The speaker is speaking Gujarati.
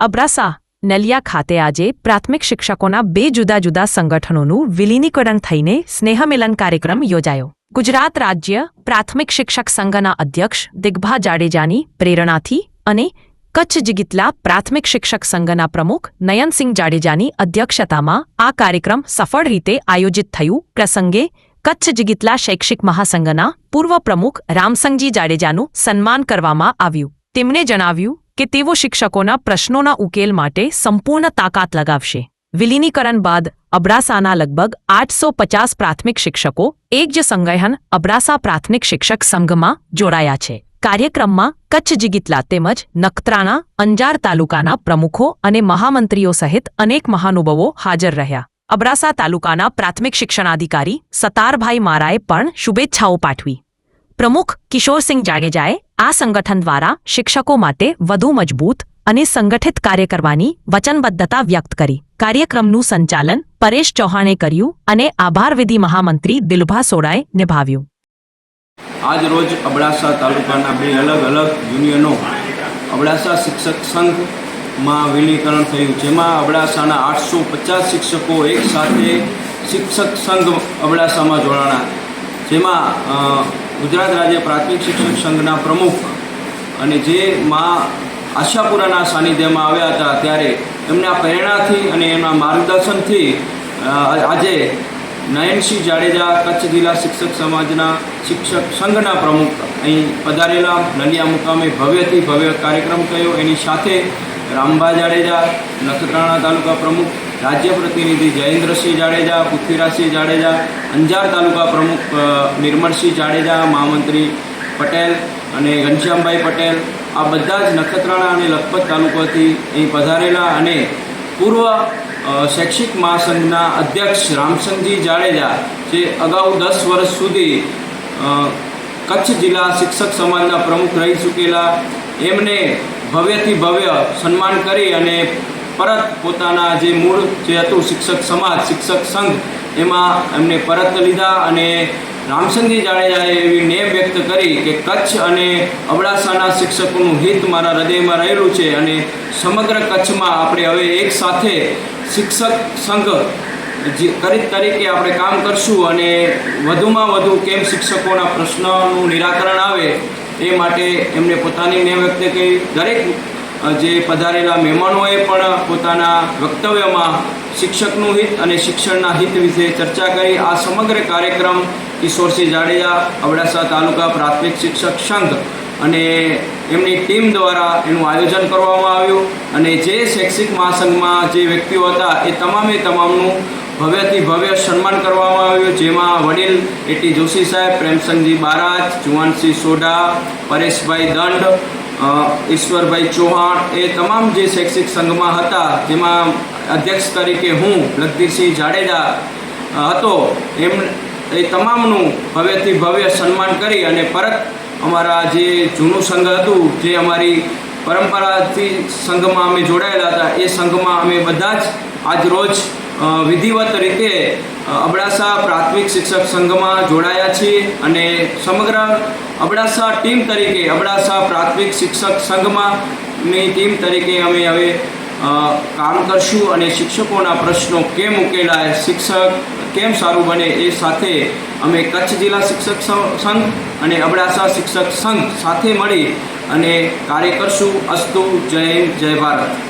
અબ્રાસા, નલિયા ખાતે આજે પ્રાથમિક શિક્ષકોના બે જુદા જુદા સંગઠનોનું વિલીનીકરણ થઈને સ્નેહમિલન કાર્યક્રમ યોજાયો. ગુજરાત રાજ્ય પ્રાથમિક શિક્ષક સંઘના અધ્યક્ષ દિગ્ભા જાડેજાની પ્રેરણાથી અને કચ્છ જિગીતલા પ્રાથમિક શિક્ષક સંઘના પ્રમુખ નયનસિંહ જાડેજાની અધ્યક્ષતામાં આ કાર્યક્રમ સફળ રીતે આયોજિત થયું. પ્રસંગે કચ્છ જિગીતલા શૈક્ષિક મહાસંઘના પૂર્વ પ્રમુખ રામસંગજી જાડેજાનું સન્માન કરવામાં આવ્યું. તેમણે જણાવ્યું કે તેઓ શિક્ષકોના પ્રશ્નોના ઉકેલ માટે સંપૂર્ણ તાકાત લગાવશે. વિલીનીકરણ બાદ અબડાસાના લગભગ આઠસો પચાસ પ્રાથમિક શિક્ષકો એક જ સંગઠન અબડાસા પ્રાથમિક શિક્ષક સંઘમાં જોડાયા છે. કાર્યક્રમમાં કચ્છ જિગીતલા તેમજ નખત્રાણા, અંજાર તાલુકાના પ્રમુખો અને મહામંત્રીઓ સહિત અનેક મહાનુભાવો હાજર રહ્યા. અબડાસા તાલુકાના પ્રાથમિક શિક્ષણાધિકારી સતારભાઈ મારાએ પણ શુભેચ્છાઓ પાઠવી. પ્રમુખ કિશોરસિંહ જાડેજાએ આ સંગઠન દ્વારા શિક્ષકો માટે વધુ મજબૂત અને સંગઠિત કાર્ય કરવાની વચનબદ્ધતા વ્યક્ત કરી. કાર્યક્રમનું સંચાલન પરેશ ચૌહાણે કર્યું અને આભારવિધિ મહામંત્રી દિલભા સોડાએ નિભાવ્યું. આજ રોજ અબડાસા તાલુકાના બે અલગ અલગ યુનિયનો અબડાસા શિક્ષક સંઘમાં વિલીકરણ થયું, જેમાં અબડાસાના આઠસો પચાસ શિક્ષકો એક શિક્ષક સંઘ અબડાસામાં જોડાણા. જેમાં ગુજરાત રાજ્ય પ્રાથમિક શિક્ષક સંઘના પ્રમુખ અને જે મા આશાપુરાના સાનિધ્યમાં આવ્યા હતા ત્યારે એમના પ્રેરણાથી અને એમના માર્ગદર્શનથી આજે નયનસિંહ જાડેજા કચ્છ જિલ્લા શિક્ષક સમાજના શિક્ષક સંઘના પ્રમુખ અહીં પધારેલા. નલિયા મુકામે ભવ્યથી ભવ્ય કાર્યક્રમ થયો. એની સાથે રામભા જાડેજા નખત્રાણા તાલુકા પ્રમુખ રાજ્ય પ્રતિનિધિ જયેન્દ્રસિંહ જાડેજા, પૃથ્વીરાજસિંહ જાડેજા, અંજાર તાલુકા પ્રમુખ નિર્મળસિંહ જાડેજા, મહામંત્રી પટેલ અને ઘનશ્યામભાઈ પટેલ. આ બધા જ નખત્રાણા અને લખપત તાલુકાથી અહીં પધારેલા અને પૂર્વ શૈક્ષિક મહાસંઘના અધ્યક્ષ રામસંગજી જાડેજા, જે અગાઉ દસ વર્ષ સુધી કચ્છ જિલ્લા શિક્ષક સમાજના પ્રમુખ રહી ચૂકેલા. એમને ભવ્યથી ભવ્ય સન્માન કરી અને પરત પોતાના જે મૂળ જે હતું શિક્ષક સમાજ, શિક્ષક સંઘ, એમાં એમને પરત લીધા અને રામસંગી જાડેજાએ એવી નેમ વ્યક્ત કરી કે કચ્છ અને અબડાસાના શિક્ષકોનું હિત મારા હૃદયમાં રહેલું છે અને સમગ્ર કચ્છમાં આપણે હવે એક સાથે શિક્ષક સંઘ તરીકે આપણે કામ કરશું અને વધુમાં વધુ કેમ શિક્ષકોના પ્રશ્નોનું નિરાકરણ આવે એ માટે એમને પોતાની નેમ વ્યક્ત કરી. દરેક જે પધારેલા મહેમાનોએ પણ પોતાના વક્તવ્યમાં શિક્ષકનું હિત અને શિક્ષણના હિત વિશે ચર્ચા કરી. આ સમગ્ર કાર્યક્રમ કિશોરસિંહ જાડેજા અબડાસા તાલુકા પ્રાથમિક શિક્ષક સંઘ અને એમની ટીમ દ્વારા એનું આયોજન કરવામાં આવ્યું. અને જે શૈક્ષિક મહાસંઘમાં જે વ્યક્તિઓ હતા એ તમામે તમામનું ભવ્યથી ભવ્ય સન્માન કરવામાં આવ્યું. જેમાં વડીલ એટી જોશી સાહેબ, પ્રેમસંગજી બારાજ, જુવાનસિંહ સોઢા, પરેશભાઈ દંડ ઈશ્વરભાઈ ચૌહાણ એ તમામ જે શૈક્ષિક સંઘમાં હતા, જેમાં અધ્યક્ષ તરીકે હું લગધીરસિંહ જાડેજા હતો, એમ એ તમામનું ભવ્યથી ભવ્ય સન્માન કરી અને પરત અમારા જે જૂનું સંઘ હતું, જે અમારી પરંપરાથી સંઘમાં અમે જોડાયેલા હતા. એ સંઘમાં અમે બધા જ આજ રોજ વિધિવત રીતે અબડાસા પ્રાથમિક શિક્ષક સંઘમાં જોડાયા છીએ અને સમગ્ર અબડાસા ટીમ તરીકે, અબડાસા પ્રાથમિક શિક્ષક સંઘમાં ની ટીમ તરીકે અમે હવે કામ કરશું અને શિક્ષકોના પ્રશ્નો કેમ ઉકેલાય, શિક્ષક કેમ સારું બને એ સાથે અમે કચ્છ જિલ્લા શિક્ષક સંઘ અને અબડાસા શિક્ષક સંઘ સાથે મળી અને કાર્ય કરશું. અસ્તુ, જય જય ભારત.